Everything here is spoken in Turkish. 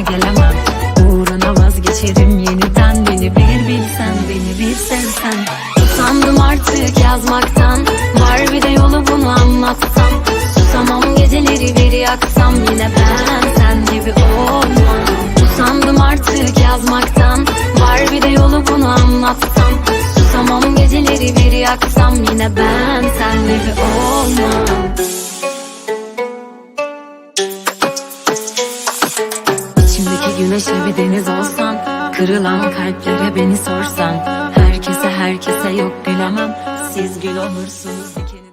gelemem. Uğruna vazgeçerim yeniden. Beni bir bilsen beni bir sevsen. Usandım artık yazmaktan. Var bir de yolu bunu anlatsam. Susamam geceleri bir yaksam. Yine ben sen gibi olmam. Usandım artık yazmaktan. Var bir de yolu bunu anlatsam. Susamam geceleri bir yaksam. Yine ben sen gibi olmam güneşe bir deniz olsan Kırılan kalplere beni sorsan Herkese herkese yok gülemem Siz gül olursunuz ikiniz